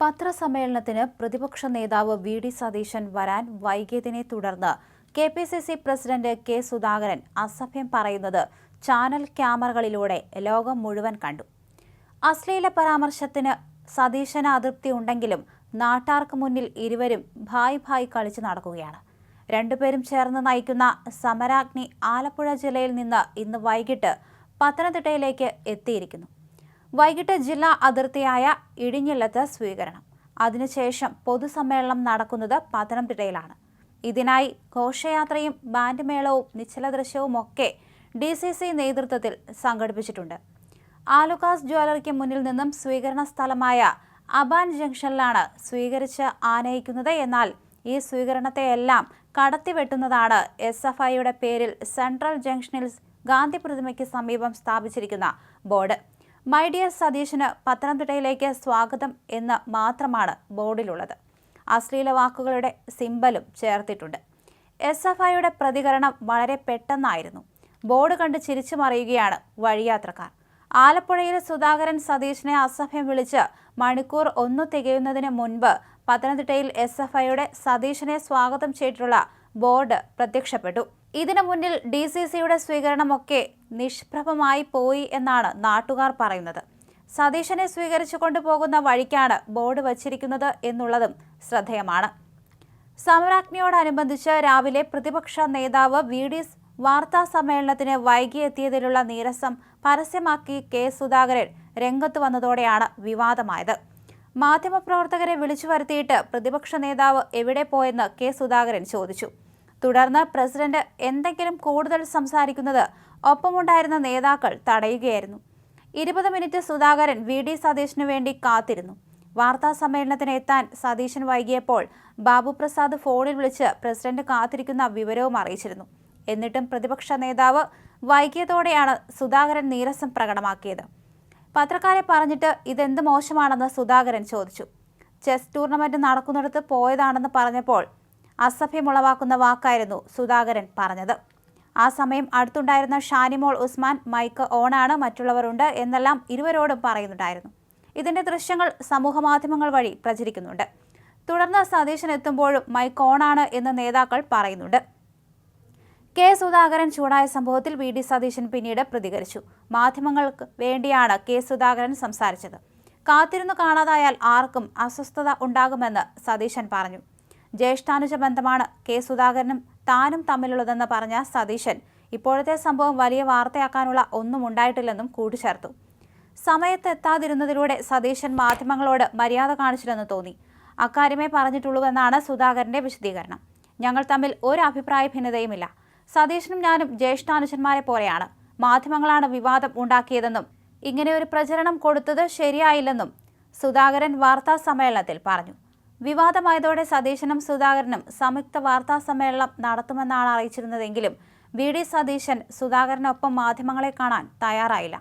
പത്രസമ്മേളനത്തിന് പ്രതിപക്ഷ നേതാവ് V D Satheesan വരാൻ വൈകിയതിനെ തുടർന്ന് K P C C president K Sudhakaran അസഭ്യം പറയുന്നത് ചാനൽ ക്യാമറകളിലൂടെ ലോകം മുഴുവൻ കണ്ടു. അശ്ലീല പരാമർശത്തിന് സതീശന് അതൃപ്തി ഉണ്ടെങ്കിലും നാട്ടാർക്ക് മുന്നിൽ ഇരുവരും ഭായ് ഭായ് കളിച്ചു നടക്കുകയാണ്. രണ്ടുപേരും ചേർന്ന് നയിക്കുന്ന സമരാഗ്നി ആലപ്പുഴ ജില്ലയിൽ നിന്ന് ഇന്ന് വൈകിട്ട് പത്തനംതിട്ടയിലേക്ക് എത്തിയിരിക്കുന്നു. വൈകിട്ട് ജില്ലാ അതിർത്തിയായ ഇടിഞ്ഞില്ലത്ത് സ്വീകരണം. അതിനുശേഷം പൊതുസമ്മേളനം നടക്കുന്നത് പത്തനംതിട്ടയിലാണ്. ഇതിനായി ഘോഷയാത്രയും ബാൻഡ് മേളവും നിശ്ചല ദൃശ്യവും ഒക്കെ ഡി സി സി നേതൃത്വത്തിൽ സംഘടിപ്പിച്ചിട്ടുണ്ട്. ആലുക്കാസ് ജ്വല്ലറിക്ക് മുന്നിൽ നിന്നും സ്വീകരണ സ്ഥലമായ അബാൻ ജംഗ്ഷനിലാണ് സ്വീകരിച്ച് ആനയിക്കുന്നത്. എന്നാൽ ഈ സ്വീകരണത്തെയെല്ലാം കടത്തിവെട്ടുന്നതാണ് എസ് എഫ് ഐയുടെ പേരിൽ സെൻട്രൽ ജംഗ്ഷനിൽ ഗാന്ധി പ്രതിമയ്ക്ക് സമീപം സ്ഥാപിച്ചിരിക്കുന്ന ബോർഡ്. മൈ ഡിയർ സതീശന് പത്തനംതിട്ടയിലേക്ക് സ്വാഗതം എന്ന് മാത്രമാണ് ബോർഡിലുള്ളത്. അശ്ലീല വാക്കുകളുടെ സിംബലും ചേർത്തിട്ടുണ്ട്. എസ് എഫ് ഐയുടെ പ്രതികരണം വളരെ പെട്ടെന്നായിരുന്നു. ബോർഡ് കണ്ട് ചിരിച്ചു മറിയുകയാണ് വഴിയാത്രക്കാർ. ആലപ്പുഴയിലെ സുധാകരൻ സതീശനെ അസഭ്യം വിളിച്ച് മണിക്കൂർ ഒന്നു തികയുന്നതിന് മുൻപ് പത്തനംതിട്ടയിൽ എസ് എഫ് ഐയുടെ സതീശനെ സ്വാഗതം ചെയ്തിട്ടുള്ള ബോർഡ് പ്രത്യക്ഷപ്പെട്ടു. ഇതിനു മുന്നിൽ ഡി സി സിയുടെ സ്വീകരണമൊക്കെ നിഷ്പ്രഭമായി പോയി എന്നാണ് നാട്ടുകാർ പറയുന്നത്. സതീശനെ സ്വീകരിച്ചു കൊണ്ടുപോകുന്ന വഴിക്കാണ് ബോർഡ് വച്ചിരിക്കുന്നത് എന്നുള്ളതും ശ്രദ്ധേയമാണ്. സമരാജ്ഞിയോടനുബന്ധിച്ച് രാവിലെ പ്രതിപക്ഷ നേതാവ് വി ഡി വാർത്താ സമ്മേളനത്തിന് വൈകിയെത്തിയതിലുള്ള നീരസം പരസ്യമാക്കി കെ സുധാകരൻ രംഗത്ത് വന്നതോടെയാണ് വിവാദമായത്. മാധ്യമപ്രവർത്തകരെ വിളിച്ചു വരുത്തിയിട്ട് പ്രതിപക്ഷ നേതാവ് എവിടെ പോയെന്ന് കെ സുധാകരൻ ചോദിച്ചു. തുടർന്ന് പ്രസിഡന്റ് എന്തെങ്കിലും കൂടുതൽ സംസാരിക്കുന്നത് ഒപ്പമുണ്ടായിരുന്ന നേതാക്കൾ തടയുകയായിരുന്നു. ഇരുപത് മിനിറ്റ് സുധാകരൻ വി. ഡി. സതീഷിനു വേണ്ടി കാത്തിരുന്നു. വാർത്താ സമ്മേളനത്തിന് എത്താൻ സതീശൻ വൈകിയപ്പോൾ ബാബു പ്രസാദ് ഫോണിൽ വിളിച്ച് പ്രസിഡന്റ് കാത്തിരിക്കുന്ന വിവരവും അറിയിച്ചിരുന്നു. എന്നിട്ടും പ്രതിപക്ഷ നേതാവ് വൈകിയതോടെയാണ് സുധാകരൻ നീരസം പ്രകടമാക്കിയത്. പത്രക്കാരെ പറഞ്ഞിട്ട് ഇതെന്ത് മോശമാണെന്ന് സുധാകരൻ ചോദിച്ചു. ചെസ് ടൂർണമെന്റ് നടക്കുന്നിടത്ത് പോയതാണെന്ന് പറഞ്ഞപ്പോൾ അസഭ്യമുളവാക്കുന്ന വാക്കായിരുന്നു സുധാകരൻ പറഞ്ഞത്. ആ സമയം അടുത്തുണ്ടായിരുന്ന ഷാനിമോൾ ഉസ്മാൻ മൈക്ക് ഓണാണ് മറ്റുള്ളവരുണ്ട് എന്നെല്ലാം ഇരുവരോടും പറയുന്നുണ്ടായിരുന്നു. ഇതിന്റെ ദൃശ്യങ്ങൾ സമൂഹമാധ്യമങ്ങൾ വഴി പ്രചരിക്കുന്നുണ്ട്. തുടർന്ന് സതീശൻ എത്തുമ്പോഴും മൈക്ക് ഓണാണ് എന്ന് നേതാക്കൾ പറയുന്നുണ്ട്. കെ സുധാകരൻ ചൂടായ സംഭവത്തിൽ വി ഡി സതീശൻ പിന്നീട് പ്രതികരിച്ചു. മാധ്യമങ്ങൾക്ക് വേണ്ടിയാണ് കെ സുധാകരൻ സംസാരിച്ചത്. കാത്തിരുന്നു കാണാതായാൽ ആർക്കും അസ്വസ്ഥത ഉണ്ടാകുമെന്ന് സതീശൻ പറഞ്ഞു. ജ്യേഷ്ഠാനുജ ബന്ധമാണ് കെ. സുധാകരനും താനും തമ്മിലുള്ളതെന്ന് പറഞ്ഞ സതീശൻ ഇപ്പോഴത്തെ സംഭവം വലിയ വാർത്തയാക്കാനുള്ള ഒന്നും ഉണ്ടായിട്ടില്ലെന്നും കൂട്ടിച്ചേർത്തു. സമയത്തെത്താതിരുന്നതിലൂടെ സതീശൻ മാധ്യമങ്ങളോട് മര്യാദ കാണിച്ചില്ലെന്ന് തോന്നി. അക്കാര്യമേ പറഞ്ഞിട്ടുള്ളൂവെന്നാണ് സുധാകരന്റെ വിശദീകരണം. ഞങ്ങൾ തമ്മിൽ ഒരു അഭിപ്രായ ഭിന്നതയുമില്ല. സതീശനും ഞാനും ജ്യേഷ്ഠാനുജന്മാരെ പോലെയാണ്. മാധ്യമങ്ങളാണ് വിവാദം ഉണ്ടാക്കിയതെന്നും ഇങ്ങനെ ഒരു പ്രചരണം കൊടുത്തത് ശരിയായില്ലെന്നും സുധാകരൻ വാർത്താ സമ്മേളനത്തിൽ പറഞ്ഞു. വിവാദമായതോടെ സതീശനും സുധാകരനും സംയുക്ത വാർത്താ സമ്മേളനം നടത്തുമെന്നാണ് അറിയിച്ചിരുന്നതെങ്കിലും വി ഡി സതീശൻ സുധാകരനൊപ്പം മാധ്യമങ്ങളെ കാണാൻ തയ്യാറായില്ല.